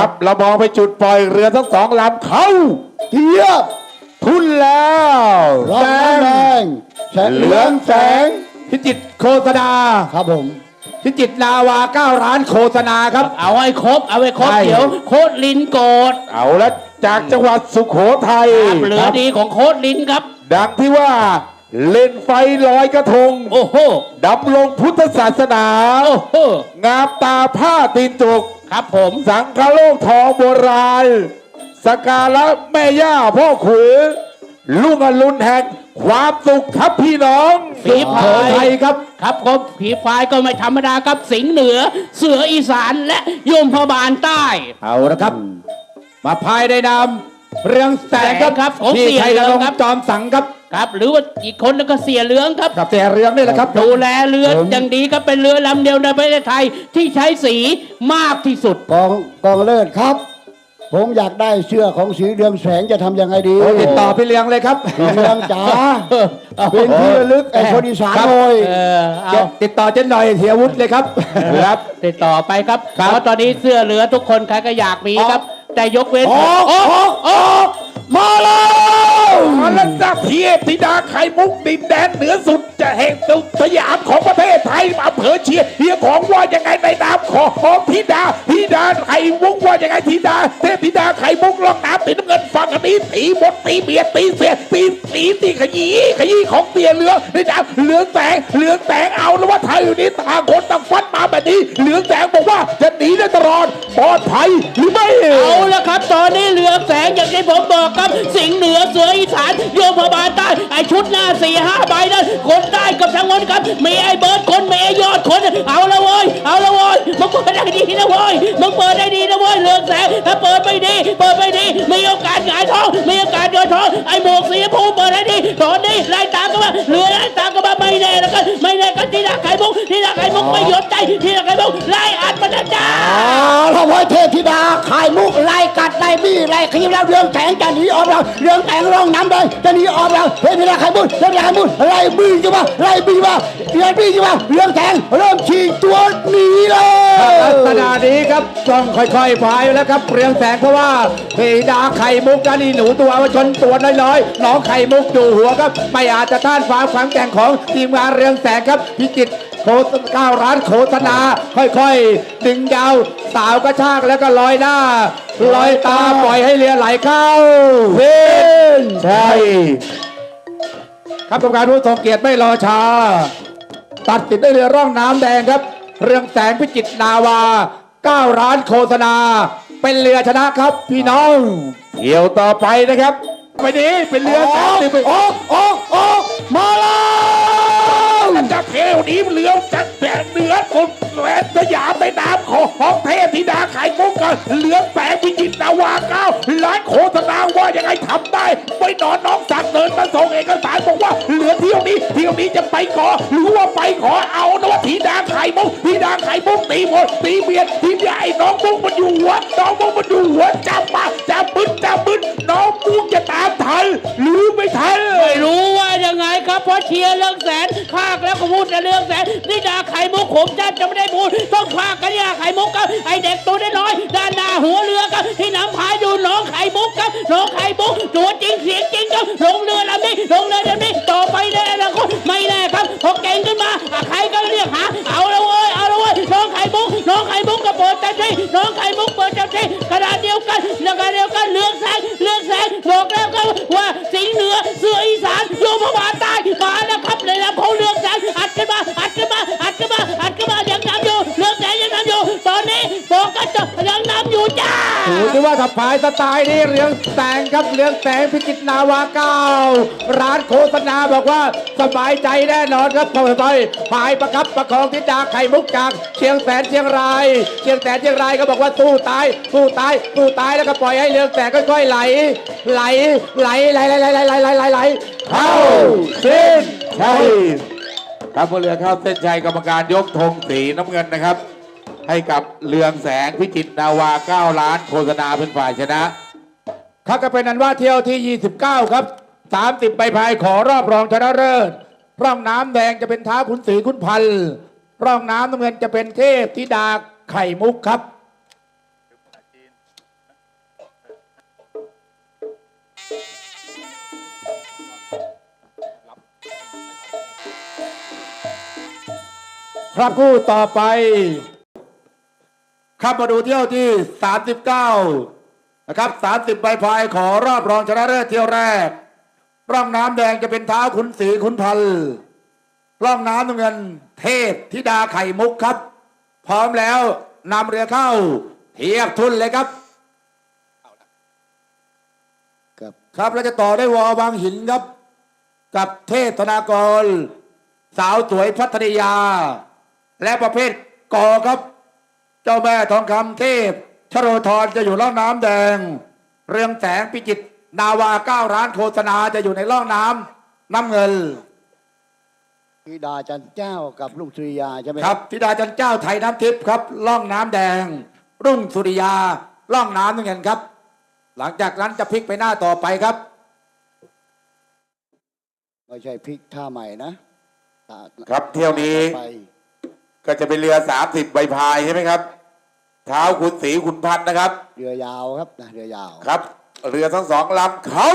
ครับเรามองไปจุดปล่อยเรือทั้งสองลำเข้าเทียบทุนแล้วรอบน้ำแดงแสงเหลืองแสงพิจิตรโฆษณาครับผมพิจิตรนาวาเก้าร้านโฆษณาครับ เอาให้ครบ เอาให้ครบใช่เดี๋ยวโคตรลินโกรธเอาละจากจังหวัดสุโขทัยครับเหลือดีของโคตรลินครับ ดังที่ว่าเล่นไฟลอยกระทง โอ้โหดำลงพุทธศาสนา โอ้โหงามตาผ้าตีนจุก ครับผม สังฆโลกทองโบราณสกการะแม่ย่าพ่อขุนลุงอรุณแห่งความสุขครับพี่น้องฝีสุโขพายทัยครับ ครับผมผีพายก็ไม่ธรรมดาครับสิงห์เหนือ เสืออีสานและยมพบาลใต้ เอาละครับ มาภายในนามเรืองแสงครับแสงครับของที่เสียชัยเหลืนองรงครับค์จอมสังครับ ครับ หรือว่าอีกคนนึงก็เสียเหลืองครับ กับแต่เรืองนี่แหละครับ ดูแลเรืออย่างดีก็เป็นเรือลำเดียวในประเทศไทยที่ใช้สีมากที่สุด กองกองเลิศครับ ผมอยากได้เสื้อของสีเรืองแสงจะทำยังไงดีโอ้ติดต่อพี่เลียงเลยครับ เรืองจ๋าเป็นที่ระลึกไอ้คนอีสานครับเลยเออเอาติดต่อเจนหน่อยเทียวุฒิเลยครับ ครับ ติดต่อไปครับครับเพราะตอนนี้เสื้อเหลือทุกคนใครก็อยากมีครับ แต่ยกเว้น ออกออกออกมาแล้วมา แล้วจ้าเทียบธิดาไข่มุกดินแดนเหนือสุดจะแห่งสุดสยามของประเทศไทยอำเภอเชียเฮียของว่ายังไงในนามของธิดาธิดาไข่มุกว่ายังไงธิดา เทพธิดาไข่มุกลองน้ำตีน้ำเงินฝั่งอันนี้ตีบดตีเบียดตีเสียตีตีตีขยี้ขยี้ของเตียเรือในนามเหลืองแสงเหลืองแสงเอาแล้วว่าไทยอยู่นี้ต่างคนต่างฟัดมาแบบนี้เหลืองแสงบอกว่าจะหนีได้ตลอดปลอดภัยหรือไม่เอาละครับ ตอนนี้เรืองแสงอย่างที่ผมบอกครับ สิงเหนือเสืออีสานโยมพบาลใต้ไอชุดหน้าสี่ห้าใบนั้นคนได้กับทั้งหมดครับมีไอเบิร์ดคนมีไอยอดคน เอาละเว้ยเอาละเว้ยมึงเปิดได้ดีนะเว้ยมึงเปิดได้ดีนะเว้ยเรืองแสงถ้าเปิดไม่ดี เปิดไม่ดี มีโอกาสหงายท้องมีโอกาสโดนท้องไอหมวกสีชมพูเปิดได้ดีตอนนี้ไล่ตามกันมาเรือไล่ตามกันมาไม่แน่แล้วกันไม่แน่กันที่นักไข่มุกที่นักไข่มุกไม่หยอมใจที่นักไข่มุกไล่อัดมันนะจ้าเราพ่อเทพธิดาขายมุกไล่กัดไล่บี้ไล่ขยี้แล้วเรื่องแสงจะหนีออกเราเรื่องแสงร้องน้ำเลยจะหนีออกเราเทพธิดาขายมุกเทพธิดาขายมุกไล่บี้จะมาไล่บี้มาไล่บี้จะมาเรืองแสงเริ่มฉีกตัวหนีเลยลักษณะนี้ครับต้องค่อยๆพายแล้วครับเรียงแสงเพราะว่าเพดาไข่มุกกันี่หนูตัวชนตัวน้อยๆน้องไข่มุกอยู่หัวครับไม่อาจจะต้านฟ้าความแก่งของทีมงานเรียงแสงครับพิจิตร โคตรก้าวร้านโฆษณาค่อยๆ ดึงยาวสาวกระชากแล้วก็ลอยหน้าลอยตาปล่อยให้เรือไหลเข้าเวนใช่ครับกรรมการผู้ทรงเกียรติไม่รอช้า ตัดสินด้วยเรือร่องน้ำแดงครับ เรืองแสงพิจิตรนาวา9ร้านโฆษณา เป็นเรือชนะครับพี่น้องเที่ยวต่อไปนะครับ ไปนี้เป็นเรือแสงหรือเป็นออกออกออกมาแล้ว จะเที่ยวนี้เรือจัดแสงเหนือสุดแหวนสยามในนามของของเทพธิดาไข่มุกกันเรือแสงพิจิตนาวาเก้าร้านโฆษณาว่ายังไงทำได้ ไม่นอนน้องสั่งเดินมาส่งเอกสารบอกว่าเรือเที่ยวนี้เที่ยวนี้จะไปขอหรือว่าไปขอเอานวธิดาไข่มุกธิดาไข่มุกตีหมดตีเบียดทีใหญ่น้องมุกมันอยู่หัวน้ น้องไข่มุกเปิดเจ้าที่ขณะเดียวกันขณะเดียวกันเลือกแสงเลือกแสงบอกแล้วครับว่าสิงห์เหนือเสืออีสานโยมพบาใต้มาแล้วครับเลยนะเขาเรือ จ้าถือได้ว่าถ้าพายสไตล์นี้เรืองแสงครับเรืองแสงพิจิตรนาวาเก้า ร้านโฆษณาบอกว่าสบายใจแน่นอนครับพ่อไปพายประคับประคองทิดาไข่มุกจากเชียงแสนเชียงราย เชียงแสนเชียงรายก็บอกว่าสู้ตายสู้ตายสู้ตายแล้วก็ปล่อยให้เรืองแสงค่อยๆไหล ไหลไหลไหลไหลไหลไหลไหลไหลไหลเข้าเส้นชัยครับเรือเข้าเส้นชัยกรรมการยกธงสีน้ำเงินนะครับ ให้กับเรืองแสงพิจิตรนาวาเก้าล้านโฆษณาเป็นฝ่ายชนะครับก็เป็นนันว่าเที่ยวที่ 29 ครับ 30 ใบพายขอรอบรองชนะเลิศร่องน้ำแดงจะเป็นท้าขุนศรีขุนพันร่องน้ำน้ำเงินจะเป็นเทพธิดาไข่มุกครับครับคู่ต่อไป ครับมาดูเที่ยวที่ 39 นะครับ 30ใบพายขอรอบรองชนะเลิศเที่ยวแรก ร่องน้ำแดงจะเป็นเท้าขุนศรีขุนพันธ์ร่องน้ำน้ำเงิน เทพธิดาไข่มุกครับ พร้อมแล้วนำเรือเข้า เทียบทุนเลยครับ ครับครับแล้วจะต่อได้วยวอบางหินครับ กับเทพธนากร สาวสวยพัทริยา และประเภทกอครับ เจ้าแม่ทองคำเทพชโรธรจะอยู่ร่องน้ำแดง เรืองแสงพิจิตรนาวาเก้าร้านโฆษณาจะอยู่ในร่องน้ำน้ำเงินธิดาจันเจ้ากับลุงสุริยาใช่ไหมครับธิดาจันเจ้าไทยน้ำทิพย์ครับร่องน้ำแดง รุ่งสุริยาร่องน้ำน้ำเงินครับ หลังจากนั้นจะพลิกไปหน้าต่อไปครับไม่ใช่พลิกท่าใหม่นะครับเที่ยวนี้ไป ก็จะเป็นเรือสามสิบใบพายใช่ไหมครับเท้าขุนศรีขุนพันธ์นะครับ เรือยาวครับนะเรือยาวครับ เรือทั้งสองลำเขา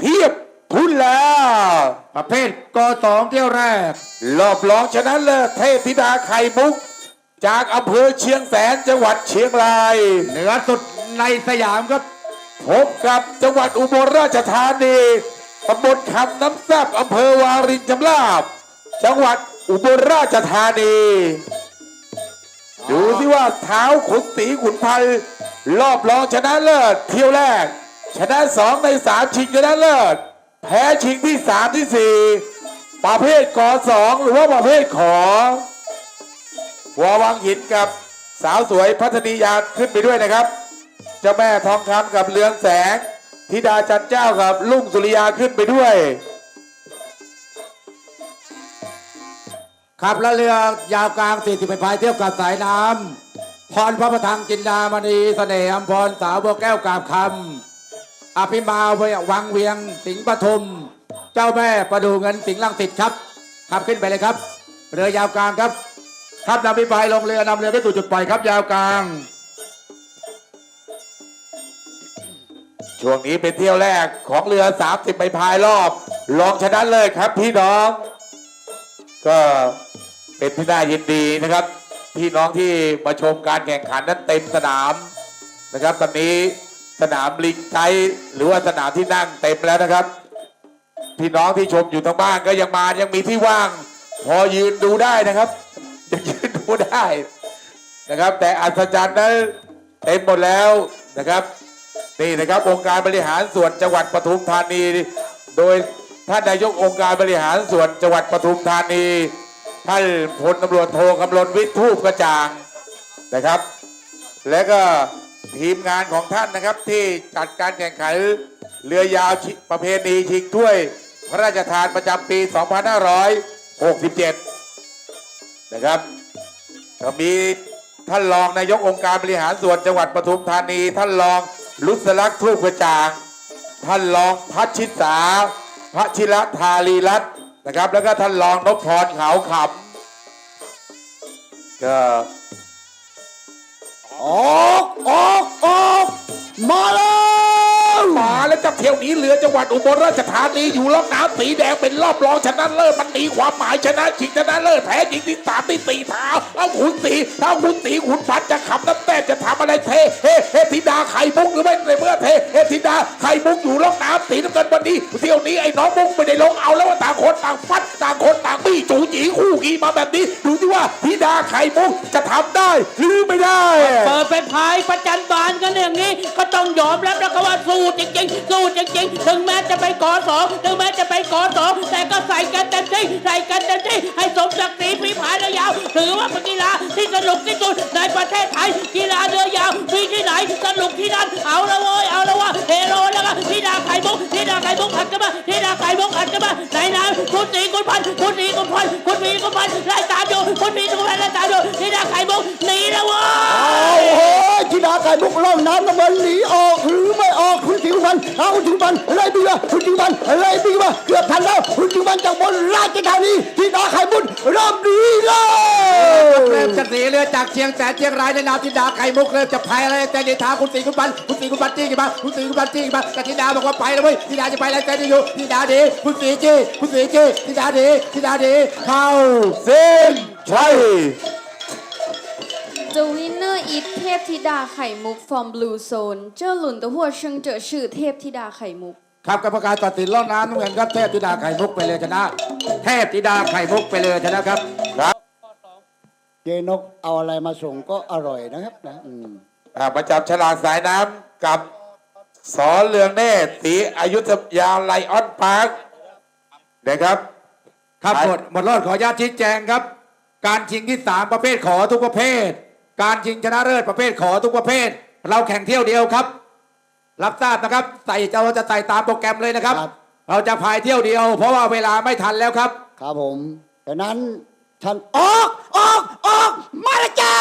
เทียบทุนแล้ว ประเภทกสองเที่ยวแรก รอบรองชนะเลิศเทพธิดาไข่มุก จากอำเภอเชียงแสนจังหวัดเชียงราย เหนือสุดในสยามครับ พบกับจังหวัดอุบลราชธานีตำบลคำน้ำแซบอำเภอวารินชำราบ จังหวัด อุบลราชธานี ดูที่ว่าเท้าขุนศรีขุนพันรอบรองชนะเลิศเที่ยวแรก ชนะสองในสามชิงชนะเลิศ แพ้ชิงที่สามที่สี่ประเภทกอสองหรือว่าประเภทขอวอวังหินกับสาวสวยพัฒนียาขึ้นไปด้วยนะครับ เจ้าแม่ทองคำกับเรืองแสงธิดาจันเจ้ากับลุงสุริยาขึ้นไปด้วย ครับแล้วเรือยาวกลาง40ไปพายเที่ยบกับสายน้ำพรพระประทังจินดามณีเสน่ห์อำพรสาวบัวแก้วกาบคำอภิมาเววังเวียงสิงห์ปทุม เจ้าแม่ประดูเงินสิงห์ลังสิตครับขับขึ้นไปเลยครับ เรือยาวกลางครับครับนำพิพายลงเรือนำเรือไปสู่จุดปล่อยครับยาวกลาง ช่วงนี้เป็นเที่ยวแรกของเรือ 30ใบพายรอบรองชนะเลิศครับพี่น้อง ก็เป็นที่น่ายินดีนะครับ พี่น้องที่มาชมการแข่งขันนั้นเต็มสนามนะครับ ตอนนี้สนามลิงไทยหรือว่าสนามที่นั่งเต็มแล้วนะครับ พี่น้องที่ชมอยู่ทางบ้านก็ยังมายังมีที่ว่าง พอยืนดูได้นะครับยังยืนดูได้นะครับ แต่อัศจรรย์นั้นเต็มหมดแล้วนะครับนี่นะครับองค์การบริหารส่วนจังหวัดปทุมธานี โดย ท่านนายกองค์การบริหารส่วนจังหวัดปทุมธานี ท่านพลตำรวจโทกำลนวิทย์ทูปกระจ่างนะครับ และก็ทีมงานของท่านนะครับที่จัดการแข่งขันเรือยาวประเพณีชิงถ้วย พระราชทานประจำปี 2567 นะครับก็มีท่านรองนายกองค์การบริหารส่วนจังหวัดปทุมธานี ท่านรองลุษลักษ์ทูปกระจ่าง ท่านรองพัชชิตสา พระชิรธารีรัตน์นะครับ แล้วก็ท่านรองนพพรขาวขำก็ออกออกออกมาแล้ว แล้วจับเที่ยวนี้เรือจังหวัดอุบลราชธานีอยู่รอบน้ำสีแดงเป็นรอบรองชนะเลิศมันมีความหมายชนะชิงชนะเลิศแพ้จริงที่สามที่สี่เท้าเอาขุนสีถ้าขุนสีขุนพันจะขับน้ำแต้มจะทำอะไรเทเฮเฮธิดาไข่มุกหรือไม่ในเมื่อเทเฮธิดาไข่มุกอยู่รอบน้ำสีน้ำเงินวันนี้เที่ยวนี้ไอ้น้องมุกไม่ได้ลงเอาแล้วต่างคนต่างฟัดต่างคนต่างบี้จูจีคู่กีมาแบบนี้ดูที่ว่าธิดาไข่มุกจะทำได้หรือไม่ได้เปิดไปพายประจันบานกันอย่างนี้ก็ต้องยอมรับแล้วก็ว่าสู้จริงสู้จริงๆ ถึงแม้จะไปกอสองถึงแม้จะไปกอสองแต่ก็ใส่กันเต็มที่ใส่กันเต็มที่ให้สมศักดิ์ศรีฝีพายเรือยาว ถือว่าเป็นกีฬาที่สนุกที่สุดในประเทศไทย กีฬาเรือยาวมีที่ไหนสนุกที่นั่น เอาละเว้ยเอาละว่าเฮโรแล้วก็ที่ดาไข่มุกที่ดาไข่มุกอัดกันมาที่ดาไข่มุกอัดกันมาไหนนะคุณสีคุณพันคุณสีคุณพันคุณสีคุณพันไล่ตามอยู่คุณสีคุณพันไล่ตามอยู่ที่ดาไข่มุกหนีล้วเว้ย ไก่มุกล่องน้ำน้ำมันหนีออกหรือไม่ออกคุณสิงห์พันธ์เอาคุณสิงห์พันธ์อะไรบีมาคุณสิงห์พันธ์อะไรบีมาเกือบทันแล้วคุณสิงห์พันธ์จากบนราชธานีธิดาไข่มุกเริ่มดีเลเริ่ยมจะหนีเรือจากเชียงแสนเชียงรายในนามธิดาไข่มุกเริ่มจะพายอะไรแต่ในทางคุณสีคุณปันคุณสีคุณปันจี้กันมาคุณสีคุณปันจี้กันมาแต่ธิดาบอกว่าไปแล้วเว้ยธิดาจะไปแล้วแต่ที่อยู่ธิดาดีคุณสีจี้คุณสีจี้ธิดาดีธิดาดีเข้าเส้นใช่ The winner is เทพธิดาไข่มุก from Blue Zone เจ้าหลุนตัวหัวเชิงเจอชื่อเทพธิดาไข่มุก ครับกรรมการตัดสินล่องน้ำน้ำเงินครับเทพธิดาไข่มุกไปเลยชนะ เทพธิดาไข่มุกไปเลยชนะครับครับเจนกเอาอะไรมาส่งก็อร่อยนะครับนะอืมอ่าประจับฉลากสายน้ำกับสอเรืองเนตรสีอยุธยาไลออนพาร์คนะครับครับ ครับหมดหมดรอดขออนุญาตชี้แจงครับ การชิงที่3ประเภทขอทุกประเภท การชิงชนะเลิศประเภทขอทุกประเภท เราแข่งเที่ยวเดียวครับ รับทราบนะครับใส่เราจะใส่ตามโปรแกรมเลยนะครับเราจะพายเที่ยวเดียว เพราะว่าเวลาไม่ทันแล้วครับ ครับผมดังนั้น ท่านออกออกออกมาและจ้า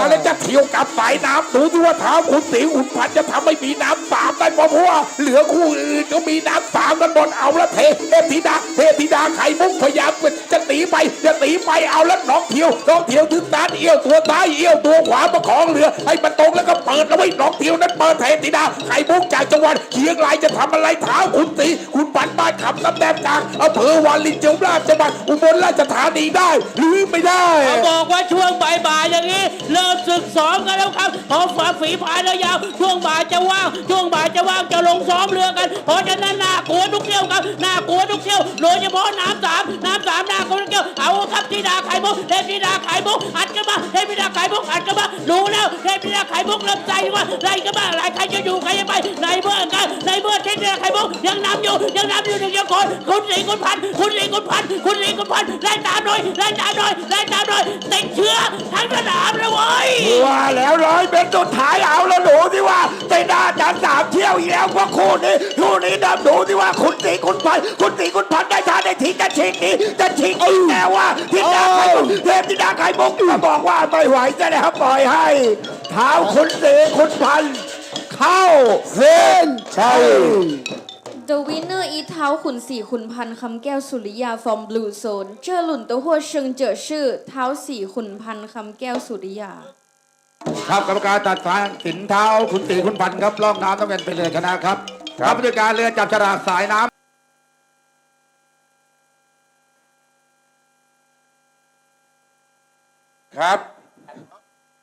มาแล้วจะเที่ยวกับสายน้ำดูที่ว่าเท้าคุณสีหุ่นพันจะทำให้มีน้ำสามได้เพราะว่าเหลือคู่อื่นก็มีน้ำสามกันหมดเอาละเทเทพธิดาเทพธิดาไข่มุกพยายามจะหนีไปจะหนีไปเอาแล้วน้องเที่ยวน้องเที่ยวถึงด้านเอี้ยวตัวซ้ายเอี้ยวตัวขวาประคองเรือให้มันตรงแล้วก็เปิดแล้วไว้น้องเที่ยวนั้นเปิดเทพธิดาไข่มุกจากจังหวัดเชียงรายจะทำอะไรเท้าคุณสีคุน บ้านขับน้ำแดงกลางอำเภอวาลินเจียวราชจังหวัดอุบลราชธานีได้ หรือไม่ได้ เขาบอกว่าช่วงบ่ายๆอย่างนี้ เริ่มศึกซ้อมกันแล้วครับพอฝ่าฝีพายระยาวช่วงบ่ายจะว่างช่วงบ่ายจะว่างจะลงซ้อมเรือกันเพราะฉะนั้นน่ากลัวทุกเที่ยวครับน่ากลัวทุกเที่ยวโดยเฉพาะน้ำสามน้ำสามน่ากลัวทุกเที่ยวเอาครับธิดาไข่มุกเทพธิดาไข่มุกอัดกันมาเทพธิดาไข่มุกอัดกันมาดูแล้วเทพธิดาไข่มุกเริ่มใจว่าไรกันบ้างไรใครจะอยู่ใครจะไปในเมื่อกันในเมื่อเทพธิดาไข่มุกยังนำอยู่ยังนำอยู่หนึ่งเดียวคนคุณสีคุณพันคุณสีคุณพันคุณสีคุณพันไล่ตามหน่อยไล่ตามหน่อยไล่ตามหน่อยติดเชื้อทั้งสนามเลยเว้ยว่าแล้วร้อยเป็นสุดท้ายเอาแล้วหนูที่ว่าไปหน้าจันสามเที่ยวอีกแล้วเพราะคู่นี้คู่นี้ดับดูที่ว่าคุณสีคุณพันคุณสีคุณพันได้ทานได้ทีจะชิงนี้จะชิงอีกแต่ว่าทิดาไข่มุกเทพธิดาไข่มุกก็บอกว่าไม่ไหวจะแล้วปล่อยให้ เท้าคุณสีคุณพันเข้าเส้นชัย The winner is เท้าขุนสีขุนพันธ์คำแก้วสุริยา from Blue Zone เจ้าหลุนตัวหัวเชิงเจอชื่อเท้าสีขุนพันธ์คำแก้วสุริยา ครับกรรมการตัดสินเท้าคุณตีคุณพันธ์ครับล่องน้ำน้ำเงินไปเลยชนะครับครับผู้จัดการเรือจับฉลากสายน้ำครับ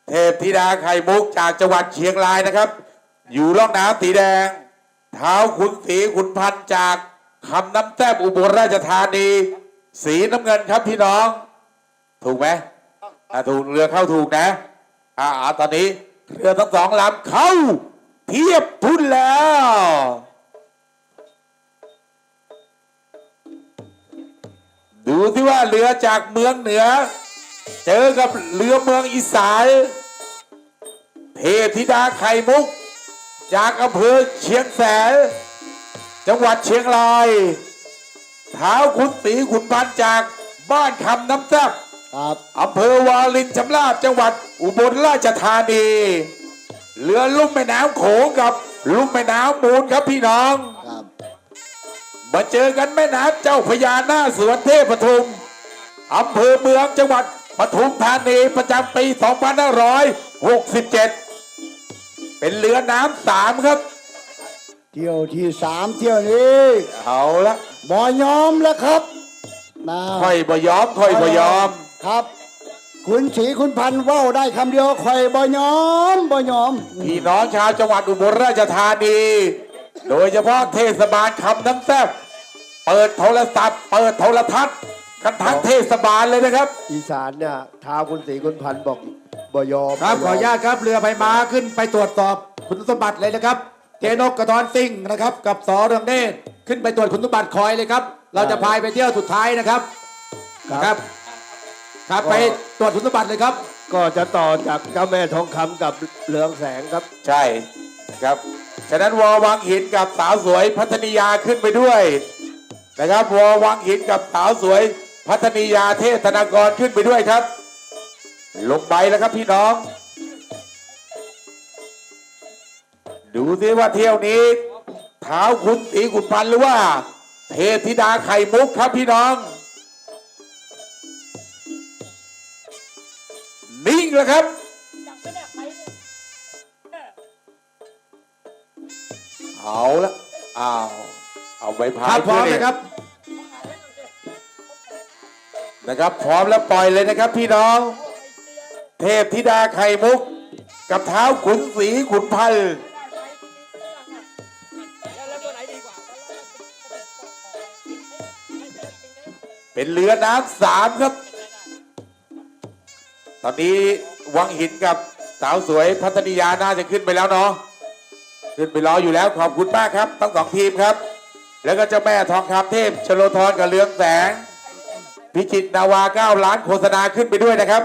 เทพธิดาไข่มุกจากจังหวัดเชียงรายนะครับ อยู่ร่องน้ำสีแดงเท้าขุนสีขุนพันจากคำน้ำแต้มอุบลราชธานี สีน้ำเงินครับพี่น้อง ถูกไหมถูกเรือเข้าถูกนะอ่าอ่าตอนนี้เรือทั้งสองลำเข้า เทียบทุนแล้วดูที่ว่าเรือจากเมืองเหนือ เจอกับเรือเมืองอีสานเทพธิดาไข่มุก จากอำเภอเชียงแสน จังหวัดเชียงรายเท้าขุนสีขุนพันธ์จากบ้านคำน้ำแซ่บครับอำเภอวาลินชำราบจังหวัดอุบลราชธานีเรือลุ่มแม่น้ำโขงกับลุ่มแม่น้ำมูลครับพี่น้องครับมาเจอกันแม่น้ำเจ้าพญาหน้าสวนเทพปทุมอำเภอเมืองจังหวัดปทุมธานีประจำปี 2567 เป็นเรือน้ำสามครับ เที่ยวที่สามเที่ยวนี้เอาละบอยอมแล้วครับนะค่อยบ่ยอมค่อยบ่ยอมครับ คุณสีคุณพันธุ์เว่าวได้คำเดียวคอยบอยอมบอยอม พี่น้องชาวจังหวัดอุบลราชธานี โดยเฉพาะเทศบาลคำน้ำแซ่บเปิดโทรศัพท์ เปิดโทรทัศน์ กันทั้งเทศบาลเลยนะครับ อีสานเนี่ยท้าวคุณศรีคุณพันธ์บอกบยอมครับขออนุญาตครับเรือใบม้าขึ้นไปตรวจสอบคุณสมบัติเลยนะครับ เจนกกระทอนซิ่งนะครับ กับสอเรืองเนตรขึ้นไปตรวจคุณสมบัติคอยเลยครับ เราจะพายไปเที่ยวสุดท้ายนะครับครับครับไปตรวจคุณสมบัติเลยครับ ก็จะต่อจากเจ้าแม่ทองคำกับเหลืองแสงครับ ใช่นะครับ ฉะนั้นวอวังหินกับสาวสวยพัฒนิยาขึ้นไปด้วยนะครับวอวังหินกับสาวสวย พัฒนิยาเทศธนากรขึ้นไปด้วยครับ ลงไปแล้วครับพี่น้อง ดูสิว่าเที่ยวนี้เท้าคุณตีคุณพันหรือว่า เทพธิดาไข่มุกครับพี่น้อง นิ่งแล้วครับเอาละอ้าวเอาใบพาครัยบพร้อมนเลยครับ นะครับ พร้อมแล้วปล่อยเลยนะครับพี่น้อง เทพธิดาไข่มุก กับเท้าขุนศรีขุนพันธ์เป็นเรือน้ำสามครับ ตอนนี้วังหินกับสาวสวยพัฒนิยาน่าจะขึ้นไปแล้วเนาะขึ้นไปรออยู่แล้วขอบคุณมากครับ ทั้งสองทีมครับ แล้วก็เจ้าแม่ทองคำเทพชโลธรกับเรืองแสง พิจิตรนาวาเก้าล้านโฆษณาขึ้นไปด้วยนะครับ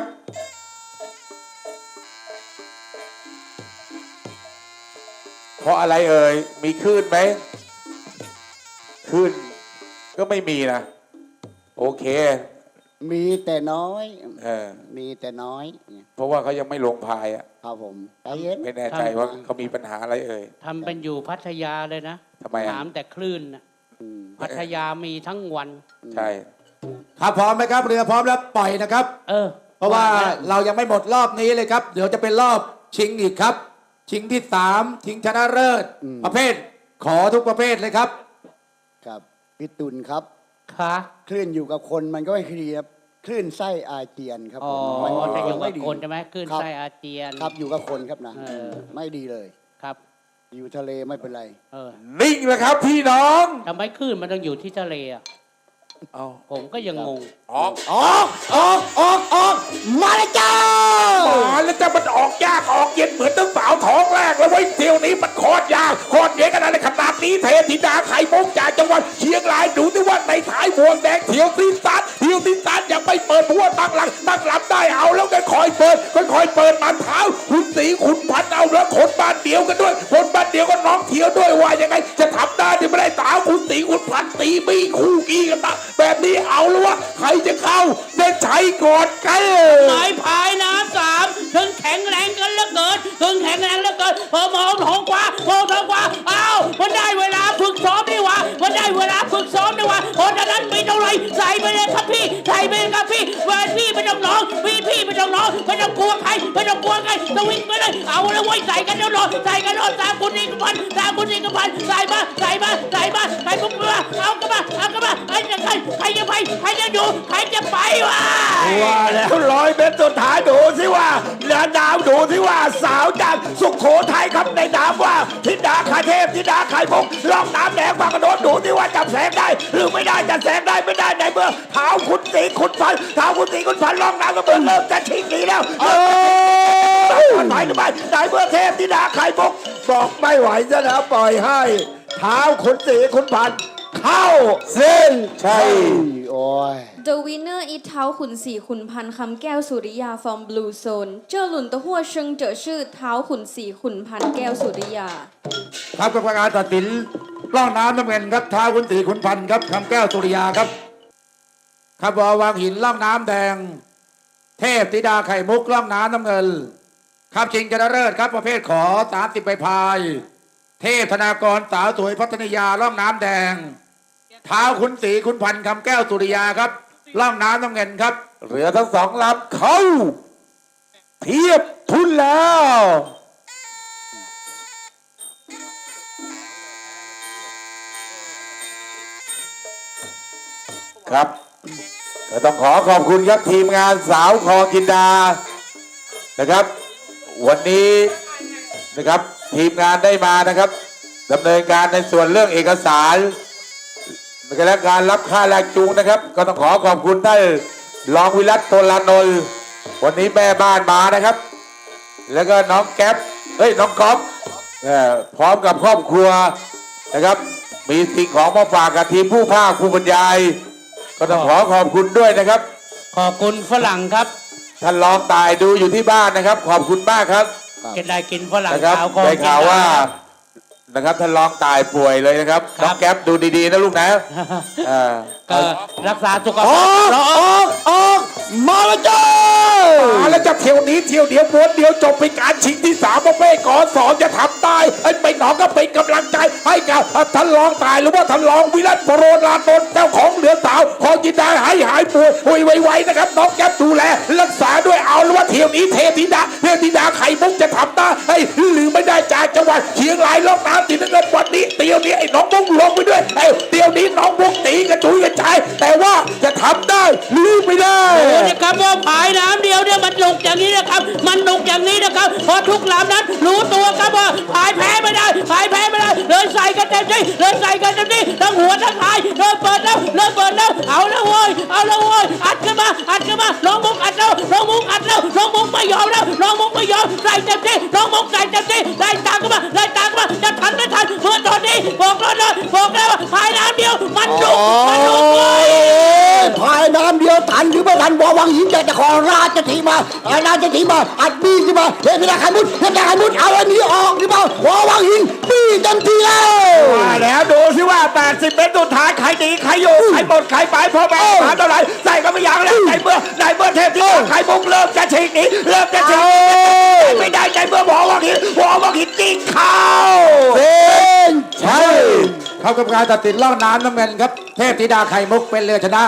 เพราะอะไรเอ่ย มีคลื่นไหมคลื่นก็ไม่มีนะ โอเค มีแต่น้อย เออ มีแต่น้อย เพราะว่าเขายังไม่ลงพายอะ ครับผมใจเย็น ไม่แน่ใจว่าเขามีปัญหาอะไรเอ่ยทำเป็นอยู่พัทยาเลยนะทำไมอะถามแต่คลื่นนะอืมพัทยามีทั้งวัน ใช่ ครับพร้อมไหมครับเรือพร้อมแล้วปล่อยนะครับ เออเพราะว่าเรายังไม่หมดรอบนี้เลยครับ เดี๋ยวจะเป็นรอบชิงอีกครับ ชิงที่สามชิงชนะเลิศประเภท ขอทุกประเภทเลยครับ ครับพี่ตุลครับคะคลื่นอยู่กับคนมันก็ไม่คลีครับคลื่นไส้อาเจียนครับอ๋อผมมันจะอยู่กับไม่ดี คนใช่ไหมคลื่นครับ ไส้อาเจียน ครับอยู่กับคนครับนะเออ ไม่ดีเลย ครับ อยู่ทะเลไม่เป็นไร เออนิ่งแล้วครับพี่น้อง ทำไมคลื่นมันต้องอยู่ที่ทะเลอะ เอาผมก็ยังงง ออกออกออกออกออกมาเลยจ้ามาแล้วจะมันออกยากออกเย็นเหมือนตั้งสาวท้องแรกแล้วไว้ยเที่ยวนี้มันโคตรยากโคตรเย็นขนาดในขนาดนี้เทพธิดาไข่มุกจากจังหวัดเชียงรายดูที่ว่าในท้ายพวงแดงเที่ยวซีซันเที่ยวซีซันยังไม่เปิดพัวตั้งหลังตั้งหลับได้เอาแล้วก็คอยเปิดค่อยๆเปิดมันเท้าคุณสีคุณพันเอาแล้วคนบ้านเดียวกันด้วยคนบ้านเดียวก็น้องเที่ยวด้วยว่ายังไง เส้นชัยก่อนกันสายพายน้ำสามถึงแข็งแรงกันเหลือเกินถึงแข็งแรงเหลือเกินพอมองท้องว่าพองท้องกว่าอ้าวมันได้เวลาฝึกซ้อมดีหว่ามันได้เวลาฝึกซ้อมดีหว่าเพราะฉะนั้นไม่ต้องไรใส่ไปเลยครับพี่ใส่ไปเลยครับพี่ว่าพี่ไม่ต้องร้องพี่ ไม่ต้องร้อไม่ต้องกลัวใครไม่ต้องกลัวใครต้องวิ่งไปเลยเอาเลยเว้ยใส่กันแล้วรอใส่กันรอตามคุณนี่กับพันตามคุณนี่กับพันใส่มาใส่มาใส่มาใส่ปุ๊บมาเอากันมาเอากันมาใครจะใครใครจะไปใครจะอยู่ใครจะไปวะว่าแล้วร้อยเมตรสุดท้ายดูสิว่าเรือดาวดูสิว่าสาวจากสุขโขทัยครับในนามว่าธิดาคาเทพธิดาไข่มุกล่องน้ำแดงฝั่งกระโดดดูสิว่าจับแสงได้ หรือไม่ได้จะแสงได้ไม่ได้ในเมื่อเท้าขุนสีขุนพันเท้าขุนสีขุนพันล่องน้ำก็เมื่อเริ่มจะชิงหนีแล้วเออไปทำไมในเมื่อเทพธิดาไข่มุกบอกไม่ไหวซะแล้วปล่อยให้เท้าขุนสีขุนพันเข้าเส้นชัยโอ้ย The winner is เท้าขุนศรีขุนพันธ์คำแก้วสุริยา from Blue Zone เจ้าหลุนเตะหัวเชิงเจ๋อชื่อเท้าขุนศรีขุนพันธ์แก้วสุริยา ครับกรรมการตัดสินล่องน้ำน้ำเงินครับท้าวคุณตีขุนพันธ์ครับคำแก้วสุริยาครับ ครับบอวางหินล่องน้ำแดง เทพธิดาไข่มุกล่องน้ำน้ำเงิน ครับชิงชนะเลิศครับประเภทขอสามสิบใบพาย เทพธนากรสาวสวยพัฒนิยาล่องน้ำแดง เท้าวขุนศรีขุนพันคำแก้วสุริยาครับล่องน้ำน้ำเงินครับ เรือทั้งสองลำเข้า เทียบทุนแล้วครับ ก็ต้องขอขอบคุณครับทีมงานสาวคอกินดานะครับ วันนี้นะครับทีมงานได้มานะครับดำเนินการในส่วนเรื่องเอกสารและการรับค่าแรงจูงนะครับ ก็ต้องขอขอบคุณท่านรองวิรัตโตลานนท์วันนี้แม่บ้านมานะครับ แล้วก็น้องแก๊ปเฮ้ยน้องก๊อฟพร้อมกับครอบครัวนะครับ มีสิ่งของมาฝากกับทีมผู้ภาคผู้บรรยาย ก็ต้องขอขอบคุณด้วยนะครับ ขอบคุณฝรั่งครับท่านรองตายดูอยู่ที่บ้านนะครับ ขอบคุณมากครับกินได้กินฝรั่งนะครับขาวคอได้ข่าวว่ากินได้นะครับท่านรองตายป่วยเลยนะครับครับน้องแก๊ปดูดีๆนะลูกนะอ่าก็รักษาสุขอภาอพกออกออกมาแล้วจ้า มาแล้วจะเที่ยวนี้เที่ยวเดียวม้วนเดียวจบเป็นการชิงที่สามประเภทกอสองจะทำได้ไอ้ไปหนองก็เป็นกำลังใจให้กับท่านรองตายหรือว่าท่านรองวิรัตโปรลานนท์เจ้าของเหลือสาวขอจินดาหายหายป่วยป่วยไวๆนะครับน้องแก๊ปดูแลรักษาด้วยเอาหรือว่าเที่ยวนี้เทธิดาเทธิดาไข่มุกจะทำได้ให้หรือไม่ได้จากจังหวัดเชียงรายล่องน้ำติดเงินวันนี้เที่ยวนี้ไอ้น้องมุกลงไปด้วยไอ้เที่ยวนี้น้องมุกตีกระจุยกระจายแต่ว่าจะทำได้หรือไม่ได้ที่าหายน้ำเดิี่ยมันหนุกอย่างนี้นะครับ มันหนุกอย่างนี้นะครับ พอทุกลามนั้นรู้ตัวครับว่าผายแพ้ไม่ได้ผายแพ้ไม่ได้เลยใส่กันเต็มที่เลยใส่กันเต็มที่ทั้งหัวทั้งท้ายเลยเปิดแล้วเลยเปิดแล้วเอาแล้วโว้ยเอาแล้วโว้ยอัดกันมาอัดกันมาลองมุกอัดแล้วลองมุกอัดแล้วลองมุกไม่ยอมแล้วลองมุกไม่ยอมใส่เต็มที่ลองมุกใส่เต็มที่ไล่ตังกันมาไล่ตังกันมาจะทันไม่ทันเพื่อตอนนี้บอกแล้วนะบอกแล้วว่าผายน้ำเดียวมันลุกมันลุกเลยพายน้ำเดียวทันหรือไม่ทันบอวังหินแต่จะขอราชทีมาราชสีมาอัดบี้ขึ้นมาเทพิราไข่มุดเทพิราไข่มุดเอาอันนี้ออกหรือเปล่าวอวังหินบี้เต็มที่แล้วมาแล้วดูสิว่า 80 เมตรสุดท้ายใครดีใครอยู่ใครหมดใครไปพ่อแม่มาเท่าไหร่ใส่ก็ไม่ยังแล้วในเมื่อในเมื่อเทพที่ใครบุกเริ่มจะฉีกหนีเริ่มจะฉีกหนีไม่ได้ใจเมื่อหมอวังหินหมอวังหินจริงเข้าเป็นใช่เข้ากับการตัดสินล่องน้ำน้ำเงินครับ เทพธิดาไข่มุกเป็นเรือชนะ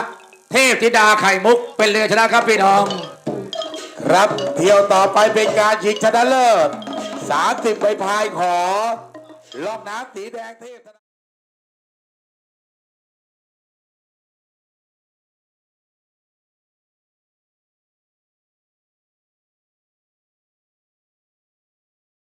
เทพธิดาไข่มุกเป็นเรือชนะครับพี่น้องค รับเที่ยวต่อไปเป็นการชิงชนะเลิศ 30ใบพายขอลอกน้ำสีแดงเทพ